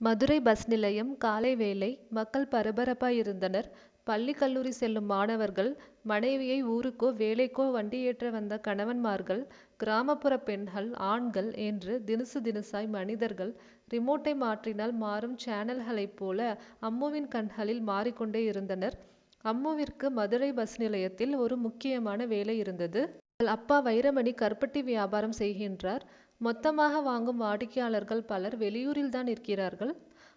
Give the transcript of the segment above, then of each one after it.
Madurai bus நிலையம் காலை வேளை மக்கள் பரபரப்பாய் இருந்தனர். பள்ளி கல்லூரி செல்லும் மாணவர்கள் மனைவியை ஊருக்கோ வேலைக்கோ வண்டி ஏற்ற வந்த கணவன்மார்கள் கிராமப்புற பெண்கள் ஆண்கள் என்று தினுசு தினுசாய் மனிதர்கள் ரிமோட்டை மாற்றினால் மாறும் சேனல்களைப் போல அம்முவின் கண்களில் மாறிக்கொண்டே இருந்தனர். அம்முவிற்கு மதுரை பஸ் நிலையத்தில் ஒரு முக்கியமான வேலை இருந்தது. அவள் அப்பா வைரமணி கருப்பட்டி வியாபாரம் செய்கின்றார். மொத்தமாக வாங்கும் வாடிக்கையாளர்கள் பலர் வெளியூரில்தான் இருக்கிறார்கள்.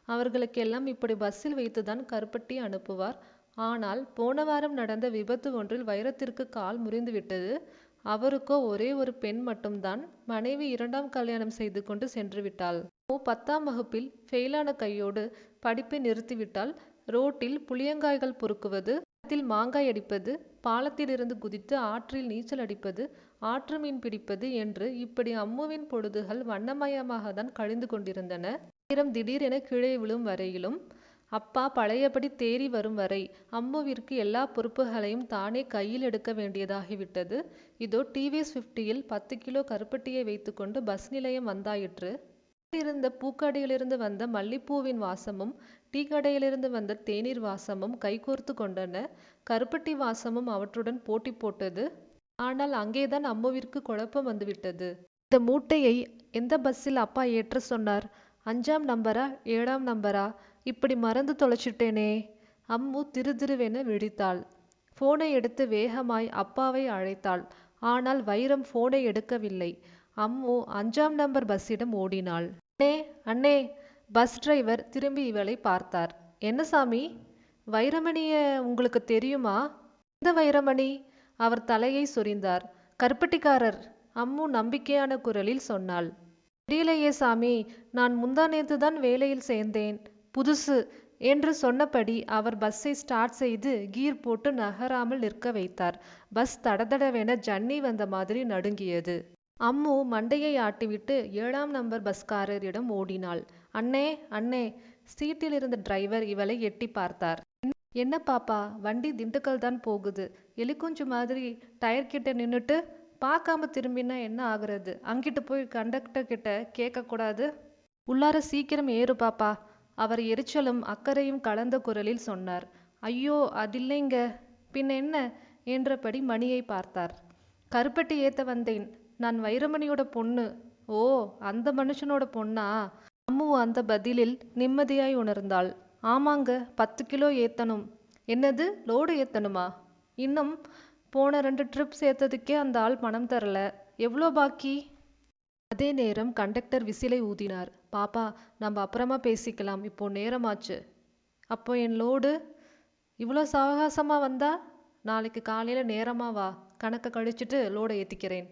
அவர்களுக்கெல்லாம் இப்படி பஸ்ஸில் வைத்துதான் கருப்பட்டி அனுப்புவார். ஆனால் போன வாரம் நடந்த விபத்து ஒன்றில் வைரத்திற்கு கால் முறிந்துவிட்டது. அவருக்கோ ஒரே ஒரு பெண் மட்டும்தான். மனைவி இரண்டாம் கல்யாணம் செய்து கொண்டு சென்றுவிட்டாள். ஓ பத்தாம் வகுப்பில் ஃபெயிலான கையோடு படிப்பை நிறுத்திவிட்டால் ரோட்டில் புளியங்காய்கள் பொறுக்குவது மரத்தில் மாங்காய் அடிப்பது பாலத்திலிருந்து குதித்து ஆற்றில் நீச்சல் அடிப்பது ஆற்று மீன் பிடிப்பது என்று இப்படி அம்முவின் பொழுதுகள் வண்ணமயமாகத்தான் கழிந்து கொண்டிருந்தன. ஆயிரம் திடீரென கீழே விழும் வரையிலும் அப்பா பழையபடி தேறி வரும் வரை அம்முவிற்கு எல்லா பொறுப்புகளையும் தானே கையில் எடுக்க வேண்டியதாகிவிட்டது. இதோ டி.வி.எஸ். வி. பிப்டியில் பத்து கிலோ கருப்பட்டியை வைத்துக்கொண்டு பஸ் நிலையம் வந்தாயிற்று. இருந்த பூக்கடையிலிருந்து வந்த மல்லிப்பூவின் வாசமும் டீக்கடையிலிருந்து வந்த தேநீர் வாசமும் கைகோர்த்துக் கொண்டன. கருப்பட்டி வாசமும் அவற்றுடன் போட்டி போட்டது. ஆனால் அங்கேதான் அம்முவிற்கு குழப்பம் வந்துவிட்டது. இந்த மூட்டையை எந்த பஸ்ஸில் அப்பா ஏற்றச் சொன்னார்? அஞ்சாம் நம்பரா ஏழாம் நம்பரா? இப்படி மறந்து தொலைச்சுட்டேனே. அம்மு திருதிருவென விழித்தாள். போனை எடுத்து வேகமாய் அப்பாவை அழைத்தாள். ஆனால் வைரம் போனை எடுக்கவில்லை. அம்மு அஞ்சாம் நம்பர் பஸ்ஸிடம் ஓடினாள். அண்ணே அண்ணே. பஸ் டிரைவர் திரும்பி இவளை பார்த்தார். என்ன சாமி? வைரமணிய உங்களுக்கு தெரியுமா? எந்த வைரமணி? அவர் தலையை சொரிந்தார். கருப்பட்டிக்காரர். அம்மு நம்பிக்கையான குரலில் சொன்னாள். தெரியலையே சாமி. நான் முந்தாநேத்துதான் வேலையில் சேர்ந்தேன். புதுசு. என்று சொன்னபடி அவர் பஸ்ஸை ஸ்டார்ட் செய்து கீர் போட்டு நகராமல் நிற்க வைத்தார். பஸ் தடதடவென ஜன்னி வந்த மாதிரி நடுங்கியது. அம்மு மண்டையை ஆட்டிவிட்டு ஏழாம் நம்பர் பஸ்காரரிடம் ஓடினாள். அண்ணே அண்ணே. சீட்டிலிருந்த டிரைவர் இவளை எட்டிப் பார்த்தார். என்ன பாப்பா வண்டி திண்டுக்கல்தான் போகுது. எலிக்குஞ்சு மாதிரி டயர்கிட்ட நின்னுட்டு பாக்காம திரும்பினா என்ன ஆகுறது? அங்கிட்டு போய் கண்டக்டர்கிட்ட கேட்கக் கூடாது? உள்ளார சீக்கிரம் ஏறு பாப்பா. அவர் எரிச்சலும் அக்கறையும் கலந்த குரலில் சொன்னார். ஐயோ அதில்லைங்க. பின்னென்ன? என்றபடி மணியை பார்த்தார். கருப்பட்டி ஏத்த வந்தேன். நான் வைரமணியோட பொண்ணு. ஓ அந்த மனுஷனோட பொண்ணா? அம்மு அந்த பதிலில் நிம்மதியாய் உணர்ந்தாள். ஆமாங்க பத்து கிலோ ஏத்தணும். என்னது லோடு ஏத்தணுமா? இன்னும் போன ரெண்டு ட்ரிப்ஸ் சேர்த்ததுக்கே அந்த ஆள் பணம் தரல. எவ்வளோ பாக்கி? அதே நேரம் கண்டக்டர் விசிலை ஊதினார். பாப்பா நம்ம அப்புறமா பேசிக்கலாம். இப்போ நேரமாச்சு. அப்போ என் லோடு? இவ்வளோ சாவகாசமாக வந்தா? நாளைக்கு காலையில் நேரமாக வா. கணக்கை கழிச்சிட்டு லோடை ஏற்றிக்கிறேன்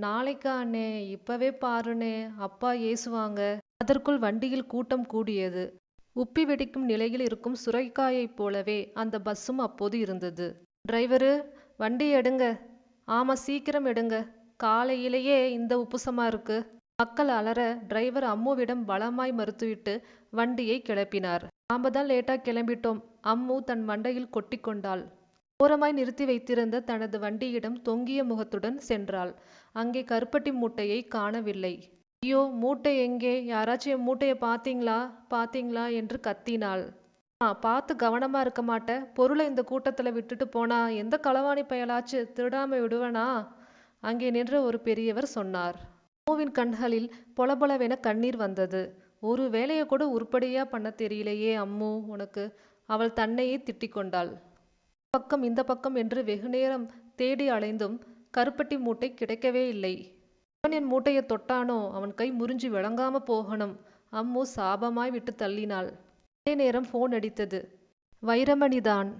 நாளைக்கா அண்ணே? இப்பவே பாருண்ணே. அப்பா ஏசுவாங்க. அதற்குள் வண்டியில் கூட்டம் கூடியது. உப்பி வெடிக்கும் நிலையில் இருக்கும் சுரைக்காயைப் போலவே அந்த பஸ்ஸும் அப்போது இருந்தது. டிரைவரு வண்டி எடுங்க. ஆமா சீக்கிரம் எடுங்க. காலையிலேயே இந்த உப்புசமா இருக்கு. மக்கள் அலற டிரைவர் அம்முவிடம் பலமாய் மறுத்துவிட்டு வண்டியை கிளப்பினார். நாமதான் லேட்டா கிளம்பிட்டோம். அம்மு தன் மண்டையில் கொட்டிக்கொண்டாள் ஓரமாய் நிறுத்தி வைத்திருந்த தனது வண்டியிடம் தொங்கிய முகத்துடன் சென்றாள். அங்கே கருப்பட்டி மூட்டையை காணவில்லை. ஐயோ மூட்டை எங்கே? யாராச்சும் என் மூட்டைய பாத்தீங்களா? பாத்தீங்களா? என்று கத்தினாள். ஆ பாத்து கவனமா இருக்க மாட்ட? பொருள இந்த கூட்டத்துல விட்டுட்டு போனா எந்த களவாணி பயலாச்சு திருடாம விடுவனா? அங்கே நின்ற ஒரு பெரியவர் சொன்னார். அம்முவின் கண்களில் பொலபொலவென கண்ணீர் வந்தது. ஒரு வேலைய கூட உருப்படியா பண்ணத் தெரியலையே அம்மு உனக்கு. அவள் தன்னையே திட்டிக் கொண்டாள். பக்கம் இந்த பக்கம் என்று வெகுநேரம் தேடி அலைந்தும் கருப்பட்டி மூட்டை கிடைக்கவே இல்லை. அவன் என் மூட்டையை தொட்டானோ அவன் கை முறிஞ்சு விளங்காம போகணும். அம்மு சாபமாய் விட்டுத் தள்ளினாள். அதே நேரம் போன் அடித்தது. வைரமணிதான்.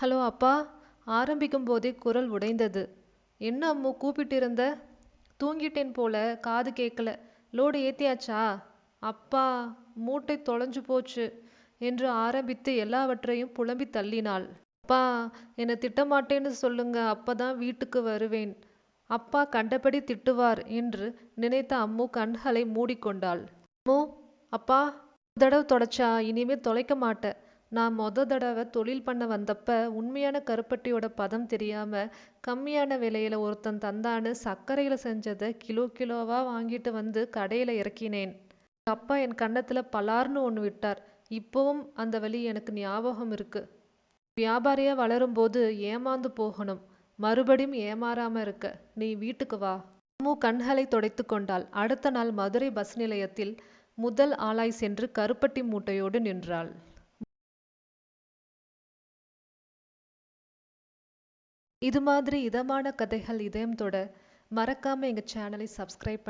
ஹலோ அப்பா. ஆரம்பிக்கும் போதே குரல் உடைந்தது. என்ன அம்மு கூப்பிட்டிருந்த? தூங்கிட்டேன் போல காது கேக்கல. லோடு ஏத்தியாச்சா? அப்பா மூட்டை தொலைஞ்சு போச்சு. என்று ஆரம்பித்து எல்லாவற்றையும் புலம்பி தள்ளினாள். அப்பா என்னை திட்டமாட்டேன்னு சொல்லுங்க அப்பதான் வீட்டுக்கு வருவேன். அப்பா கண்டபடி திட்டுவார் என்று நினைத்த அம்மு கண்களை மூடிக்கொண்டாள். அம்மு அப்பா ஒரு தடவை தொலைச்சா இனிமே தொலைக்க மாட்டேன் நான் மொத தடவை தொழில் பண்ண வந்தப்ப உண்மையான கருப்பட்டியோட பதம் தெரியாம கம்மியான விலையில ஒருத்தன் தந்தான்னு சர்க்கரையில செஞ்சதை கிலோ கிலோவா வாங்கிட்டு வந்து கடையில இறக்கினேன். அப்பா என் கன்னத்துல பலார்னு ஒன்று விட்டார் இப்போவும் அந்த வலி எனக்கு ஞாபகம் இருக்கு வியாபாரியா வளரும்போது ஏமாந்து போகணும். மறுபடியும் ஏமாறாம இருக்க. நீ வீட்டுக்கு வா. அம்மு கண்களை துடைத்து கொண்டாள். அடுத்த நாள் மதுரை பஸ் நிலையத்தில் முதல் ஆளாய் சென்று கருப்பட்டி மூட்டையோடு நின்றாள். இது மாதிரி இதமான கதைகள் இதயம் தொட மறக்காம எங்க சேனலை சப்ஸ்கிரைப்